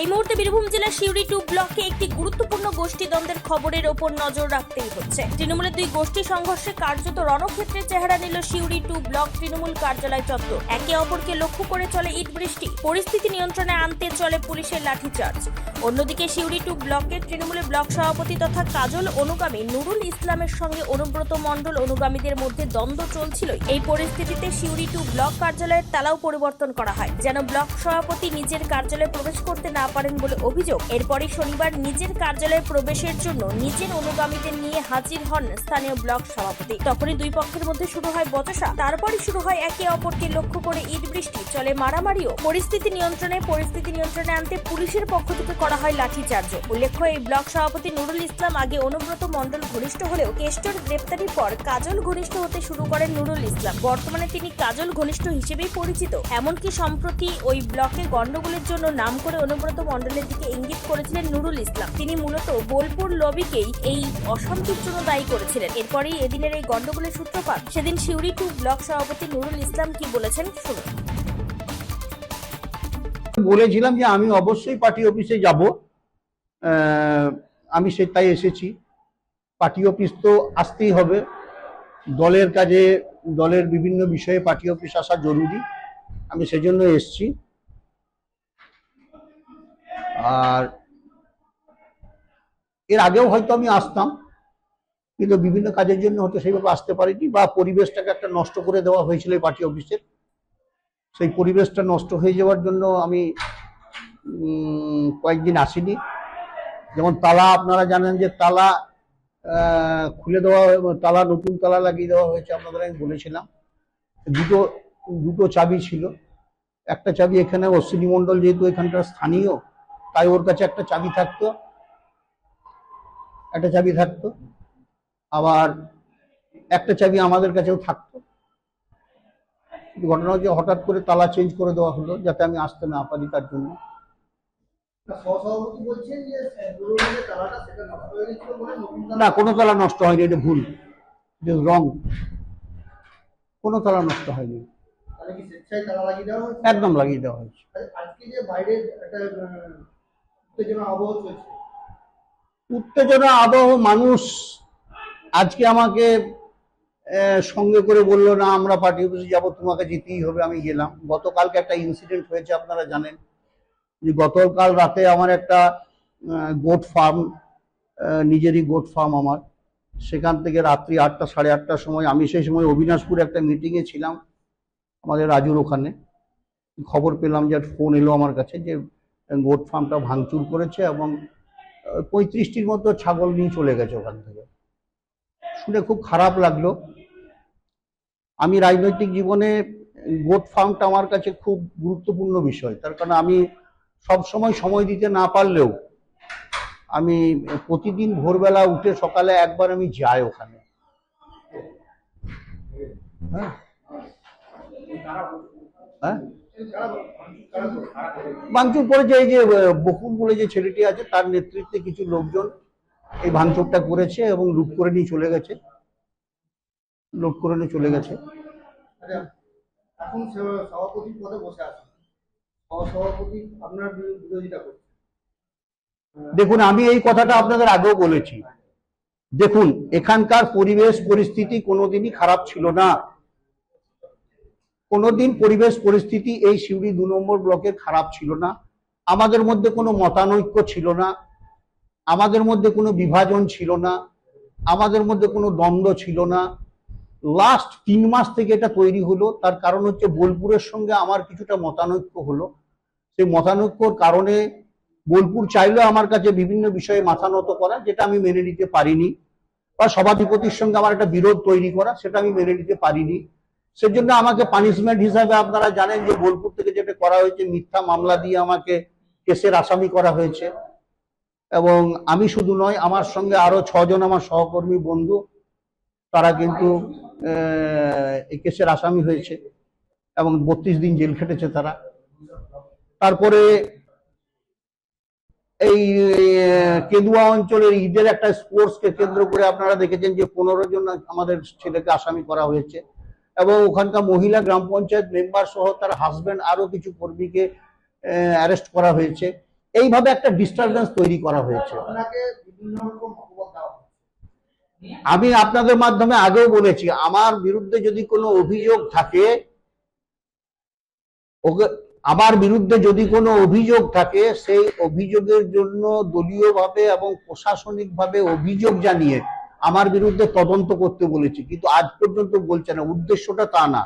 এই মুহূর্তে বীরভূম জেলার সিউড়ি টু ব্লকে একটি গুরুত্বপূর্ণ গোষ্ঠী দ্বন্দ্বের খবরের ওপর নজর রাখতেই হচ্ছে। তৃণমূলের দুই গোষ্ঠী সংঘর্ষে কার্যত রণক্ষেত্রের চেহারা নিল সিউড়ি টু ব্লক তৃণমূল কার্যালয় চত্বর। একে অপরকে লক্ষ্য করে চলে ইট বৃষ্টি। পরিস্থিতি নিয়ন্ত্রণে আনতে চলে পুলিশের লাঠিচার্জ। অন্যদিকে সিউড়ি টু ব্লকের তৃণমূলের ব্লক সভাপতি তথা কাজল অনুগামী নুরুল ইসলামের সঙ্গে অনুব্রত মণ্ডল অনুগামীদের মধ্যে দ্বন্দ্ব চলছিল এই পরিস্থিতিতে সিউড়ি টু ব্লক কার্যালয়ের তালাও পরিবর্তন করা হয়। যেন ব্লক সভাপতি নিজের কার্যালয়ে প্রবেশ করতে না পারেন বলে অভিযোগ। এরপরই শনিবার নিজের কার্যালয়ে প্রবেশের জন্য নিজের অনুগামীদের নিয়ে হাজির হন স্থানীয় ব্লক সভাপতি। তখনই দুই পক্ষের মধ্যে শুরু হয় বচসা। তারপরই শুরু হয় একে অপরকে লক্ষ্য করে ইট বৃষ্টি। চলে মারামারিও। পরিস্থিতি নিয়ন্ত্রণে পরিস্থিতি নিয়ন্ত্রণে আনতে পুলিশের পক্ষ থেকে করা হয় লাঠিচার্জ। উল্লেখ্য, এই ব্লক সভাপতি নুরুল ইসলাম আগে অনুব্রত মণ্ডল ঘনিষ্ঠ হলেও কেষ্টর গ্রেপ্তারির পর কাজল ঘনিষ্ঠ হতে শুরু করেন নুরুল ইসলাম। বর্তমানে তিনি কাজল ঘনিষ্ঠ হিসেবেই পরিচিত। এমনকি সম্প্রতি ওই ব্লকে গন্ডগোলের জন্য নাম করে অনুব্রত মণ্ডলের দিকে ইঙ্গিত করেছিলেন নুরুল ইসলাম। তিনি মূলত বোলপুর লবিকেই এই অশান্তির জন্য দায়ী করেছিলেন। এরপরেই এদিনের এই গন্ডগোলের সূত্রপাত। সেদিন সিউড়ি টু ব্লক সভাপতি নুরুল ইসলাম কি বলেছেন শুনুন। বলেছিলাম যে আমি অবশ্যই পার্টি অফিসে যাব। আমি সে তাই এসেছি। পার্টি অফিস তো আসতেই হবে। দলের কাজে, দলের বিভিন্ন বিষয়ে পার্টি অফিস আসা জরুরি। আমি সেজন্য এসছি। আর এর আগেও হয়তো আমি আসতাম, কিন্তু বিভিন্ন কাজের জন্য হয়তো সেইভাবে আসতে পারিনি বা পরিবেশটাকে একটা নষ্ট করে দেওয়া হয়েছিল এই পার্টি অফিসের সেই পরিবেশটা নষ্ট হয়ে যাওয়ার জন্য আমি কয়েকদিন আসিনি। যেমন তালা, আপনারা জানেন যে তালা খুলে দেওয়া তালা, নতুন তালা লাগিয়ে দেওয়া হয়েছে আপনাদের আমি বলেছিলাম। দুটো দুটো চাবি ছিল। একটা চাবি এখানে অশ্বিনী মণ্ডল যেহেতু এখানকার স্থানীয় তাই ওর কাছে একটা চাবি থাকতো। একটা চাবি থাকতো। আবার একটা চাবি আমাদের কাছেও থাকতো। ঘটনা হচ্ছে হঠাৎ করে তালা চেঞ্জ করে দেওয়া হলো যাতে আমি আসতে না পারি তার জন্য। না কোনো তালা নষ্ট হয়নি এটা ভুল। রং কোনো তালা নষ্ট হয়নি। একদম লাগিয়ে দেওয়া হয়েছে। উত্তেজনা আবহাওয়া চলছে। উত্তেজনা আবহ মানুষ আজকে আমাকে সঙ্গে করে বলল, না, আমরা পার্টি অফিসে যাব, তোমাকে যেতেই হবে, আমি গেলাম। গতকালকে একটা ইনসিডেন্ট হয়েছে, আপনারা জানেন। যে গতকাল রাতে আমার একটা গোট ফার্ম নিজেরই গোট ফার্ম আমার। সেখান থেকে রাত্রি আটটা, সাড়ে আটটার সময় আমি সেই সময় অবিনাশপুরে একটা মিটিংয়ে ছিলাম, আমাদের রাজুর ওখানে। খবর পেলাম যে ফোন এলো আমার কাছে যে গোট ফার্মটা ভাঙচুর করেছে এবং পঁয়ত্রিশটির মতো ছাগল নিয়ে চলে গেছে ওখান থেকে। শুনে খুব খারাপ লাগল। আমি রাজনৈতিক জীবনে গোট ফার্মটা আমার কাছে খুব গুরুত্বপূর্ণ বিষয়। তার কারণ আমি সব সময় সময় দিতে না পারলেও আমি প্রতিদিন ভোরবেলা উঠে সকালে একবার আমি যাই ওখানে। হ্যাঁ? হ্যাঁ? ভাঙচুর করেছে এই যে বকুল বলে যে ছেলেটি আছে তার নেতৃত্বে কিছু লোকজন এই ভাঙচুরটা করেছে এবং লুট করে নিয়ে চলে গেছে। লুট করে নিয়ে চলে গেছে। আচ্ছা, এখন সে- সভাপতির পদে বসে আছেন আপনার বিরোধিতা করছে। দেখুন আমি এই কথাটা আপনাদের আগেও বলেছি। দেখুন এখানকার পরিবেশ পরিস্থিতি কোনোদিনই খারাপ ছিল না। কোনোদিন পরিবেশ পরিস্থিতি এই সিউড়ি দু নম্বর ব্লকের খারাপ ছিল না। আমাদের মধ্যে কোনো মতানৈক্য ছিল না। আমাদের মধ্যে কোনো বিভাজন ছিল না। আমাদের মধ্যে কোনো দ্বন্দ্ব ছিল না। লাস্ট তিন মাস থেকে এটা তৈরি হলো। তার কারণ হচ্ছে বোলপুরের সঙ্গে আমার কিছুটা মতানৈক্য হলো। সেই মতানৈক্যর কারণে বোলপুর চাইলেও আমার কাছে বিভিন্ন বিষয়ে মাথা নত করা, যেটা আমি মেনে নিতে পারিনি। বা সভাধিপতির সঙ্গে আমার একটা বিরোধ তৈরি করা, সেটা আমি মেনে নিতে পারিনি। সেজন্য আমাকে পানিশমেন্ট হিসাবে আপনারা জানেন যে বোলপুর থেকে যেটা করা হয়েছে, মিথ্যা মামলা দিয়ে আমাকে কেসের আসামি করা হয়েছে। এবং আমি শুধু নয়, আমার সঙ্গে আরও ছজন আমার সহকর্মী বন্ধু, তারা কিন্তু এই কেসের আসামি হয়েছে এবং বত্রিশ দিন জেল খেটেছে তারা। তারপরে এই কেদুয়া অঞ্চলের ঈদের একটা স্পোর্টসকে কেন্দ্র করে আপনারা দেখেছেন যে পনেরো জন আমাদের ছেলেকে আসামি করা হয়েছে। এবং ওখানকার মহিলা গ্রাম পঞ্চায়েত মেম্বার সহ তার হাজবেন্ড আরও কিছু কর্মীকে অ্যারেস্ট করা হয়েছে এইভাবে একটা ডিস্টারবেন্স তৈরি করা হয়েছে হয়। আমি আপনাদের মাধ্যমে আগেও বলেছি, আমার বিরুদ্ধে যদি কোনো অভিযোগ থাকে, ওকে, আমার বিরুদ্ধে যদি কোনো অভিযোগ থাকে, সেই অভিযোগের জন্য দলীয়ভাবে এবং প্রশাসনিকভাবে অভিযোগ জানিয়ে আমার বিরুদ্ধে তদন্ত করতে বলেছি, কিন্তু আজ পর্যন্ত বলছে না। উদ্দেশ্যটা তা না।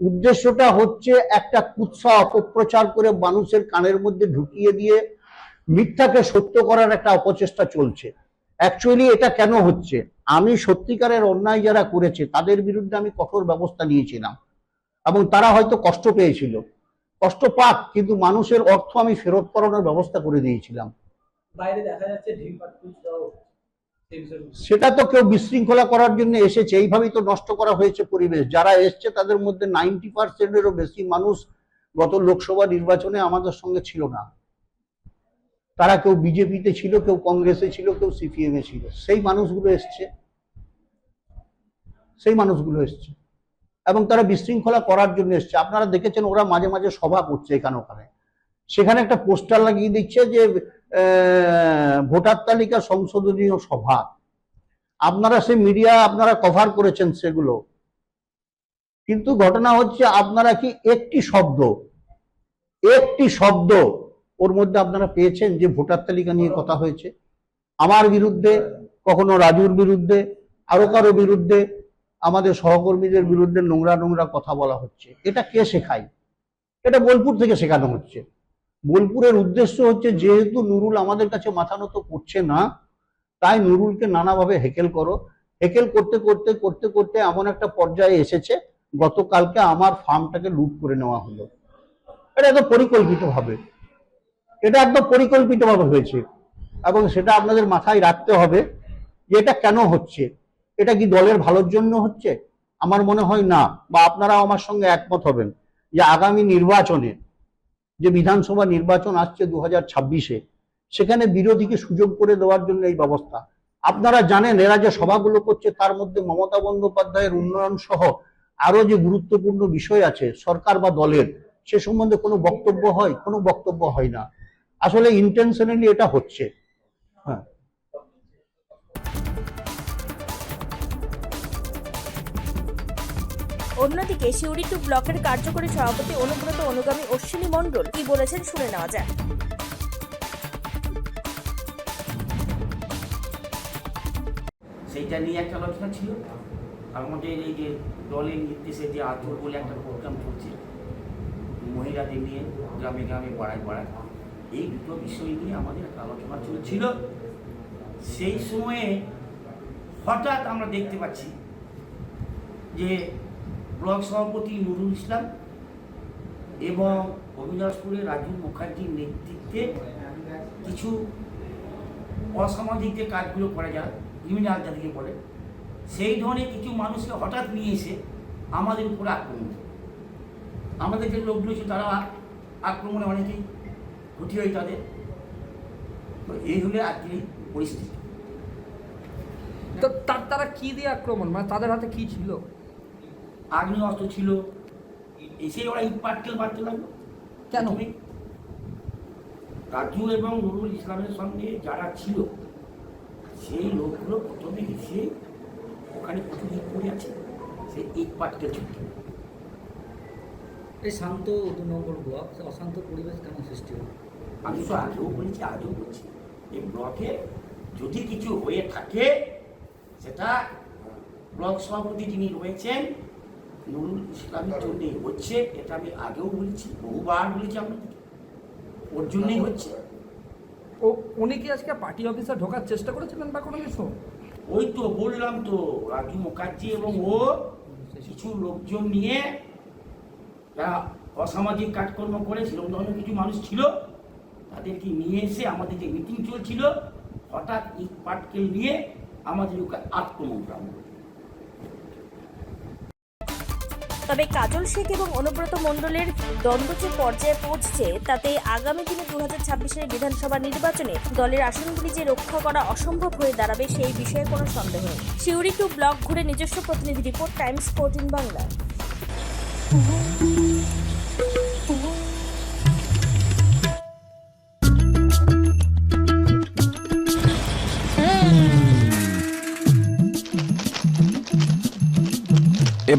উদ্দেশ্যটা হচ্ছে একটা কুৎসা অপপ্রচার করে মানুষের কানের মধ্যে ঢুকিয়ে দিয়ে মিথ্যাকে সত্য করার একটা অপচেষ্টা চলছে। অ্যাকচুয়ালি এটা কেন হচ্ছে? আমি সত্যিকারের অন্যায় যারা করেছে, তাদের বিরুদ্ধে আমি কঠোর ব্যবস্থা নিয়েছিলাম। এবং তারা হয়তো কষ্ট পেয়েছিল। কষ্ট পাক, কিন্তু মানুষের অর্থ আমি ফেরত করানোর ব্যবস্থা করে দিয়েছিলাম। বাইরে দেখা যাচ্ছে সেটা তো কেউ বিশৃঙ্খলা করার জন্য এসেছে। এইভাবেই তো নষ্ট করা হয়েছে পরিবেশ। যারা এসছে, তাদের মধ্যে নাইনটি পার্সেন্টেরও বেশি মানুষ গত লোকসভা নির্বাচনে আমাদের সঙ্গে ছিল না। তারা কেউ বিজেপিতে ছিল, কেউ কংগ্রেসে ছিল, কেউ সিপিএম এ ছিল। সেই মানুষগুলো এসছে। সেই মানুষগুলো এসছে। এবং তারা বিশৃঙ্খলা করার জন্য এসছে। আপনারা দেখেছেন, ওরা মাঝে মাঝে সভা করছে এখানে ওখানে। সেখানে একটা পোস্টার লাগিয়ে দিচ্ছে যে ভোটার তালিকা সংশোধনীয় সভা। আপনারা সেই মিডিয়া আপনারা কভার করেছেন সেগুলো। কিন্তু ঘটনা হচ্ছে আপনারা কি একটি শব্দ একটি শব্দ ওর মধ্যে আপনারা পেয়েছেন যে ভোটার তালিকা নিয়ে কথা হয়েছে? আমার বিরুদ্ধে, কখনো রাজুর বিরুদ্ধে, আরও কারও বিরুদ্ধে, আমাদের সহকর্মীদের বিরুদ্ধে নোংরা নোংরা কথা বলা হচ্ছে। এটা কে শেখায়? এটা বোলপুর থেকে শেখানো হচ্ছে। বোলপুরের উদ্দেশ্য হচ্ছে যেহেতু নুরুল আমাদের কাছে মাথা নত করছে না, তাই নুরুলকে নানাভাবে হেকেল করো। হেকেল করতে করতে করতে করতে এমন একটা পর্যায়ে এসেছে, গতকালকে আমার ফার্মটাকে লুট করে নেওয়া হলো। এটা একদম পরিকল্পিত ভাবে এটা একদম পরিকল্পিত ভাবে হয়েছে। এবং সেটা আপনাদের মাথায় রাখতে হবে যে এটা কেন হচ্ছে? এটা কি দলের ভালোর জন্য হচ্ছে? আমার মনে হয় না, বা আপনারাও আমার সঙ্গে একমত হবেন যে আগামী নির্বাচনে যে বিধানসভা নির্বাচন আসছে দু হাজার ছাব্বিশে, সেখানে বিরোধীকে সুযোগ করে দেওয়ার জন্য এই ব্যবস্থা। আপনারা জানেন, এরা যে সভাগুলো করছে, তার মধ্যে মমতা বন্দ্যোপাধ্যায়ের উন্নয়ন সহ আরও যে গুরুত্বপূর্ণ বিষয় আছে, সরকার বা দলের, সে সম্বন্ধে কোনো বক্তব্য হয়? কোনো বক্তব্য হয় না। আসলে ইন্টেনশনালি এটা হচ্ছে। হ্যাঁ। অন্যদিকে সিউড়ি টু ব্লকের কার্যকরী সভাপতি অনুব্রত অনুগামী অশ্বিনী মণ্ডল কি বলেছেন শুনে নেওয়া যায় সেইটা নিয়ে একটা আলোচনা ছিল। আমাদের এই যে দলের নির্দেশে যে আচর বলে একটা প্রোগ্রাম চলছে, মহিলাদের নিয়ে গ্রামে গ্রামে বাড়ায় বাড়ায়, এই দুটো বিষয় নিয়ে আমাদের একটা আলোচনা চলছিল। সেই সময়ে হঠাৎ আমরা দেখতে পাচ্ছি যে ব্লক সভাপতি নুরুল ইসলাম এবং অবিনাশপুরের রাজু মুখার্জির নেতৃত্বে কিছু অসামাজিক যে কাজগুলো করা যায় ক্রিমিনাল যাদেরকে বলে, সেই ধরনের কিছু মানুষকে হঠাৎ নিয়ে এসে আমাদের উপরে আক্রমণ করে। আমাদের যে লোকগুলো ছিল, তারা আক্রমণে অনেকেই ক্ষতি হয় তাদের। তো এই হলে আজকের পরিস্থিতি। তো তার, তারা কী দিয়ে আক্রমণ? মানে তাদের হাতে কী ছিল? আগ্নেয় অস্ত্র ছিল। এসে ওরা ইট পাটকেল মারতে লাগল। কেন? রাজু এবং নুরুল ইসলামের সঙ্গে যারা ছিল সেই লোকগুলো প্রথমে এসে ওখানে প্রচুর ইট পড়ে আছে। সেই ইট পাটকেল ছুটতে এই শান্ত দু নম্বর ব্লক অশান্ত পরিবেশ কেন সৃষ্টি হলো? আমি তো আগেও বলেছি আজও বলছি এই ব্লকে যদি কিছু হয়ে থাকে সেটা ব্লক সভাপতি যিনি রয়েছেন নুরুল ইসলামের জন্যই হচ্ছে এটা আমি আগেও বলেছি বহুবার বলেছি আপনাদেরকে। ওর জন্যই হচ্ছে। ও উনি কি আজকে পার্টি অফিসে ঢোকার চেষ্টা করেছিলেন বা কোনো কিছু? ওই তো বললাম তো রাজু মুখার্জি এবং ও কিছু লোকজন নিয়ে যারা অসামাজিক কাজকর্ম করে সেরকম ধরনের কিছু মানুষ ছিল তাদেরকে নিয়ে এসে আমাদের যে মিটিং চলছিল হঠাৎ ইট পাটকেল নিয়ে আমাদের ওকে আক্রমণ করা তবে কাজল শেখ এবং অনুব্রত মণ্ডলের দ্বন্দ্ব যে পর্যায়ে পৌঁছছে, তাতে আগামী দিনে দু হাজার বিধানসভা নির্বাচনে দলের আসনগুলি যে রক্ষা করা অসম্ভব হয়ে দাঁড়াবে সেই বিষয়ে কোনো সন্দেহ নেই। সিউড়ি টু ব্লক ঘুরে নিজস্ব প্রতিনিধি রিপোর্ট, টাইমস ফোর্টিন বাংলা।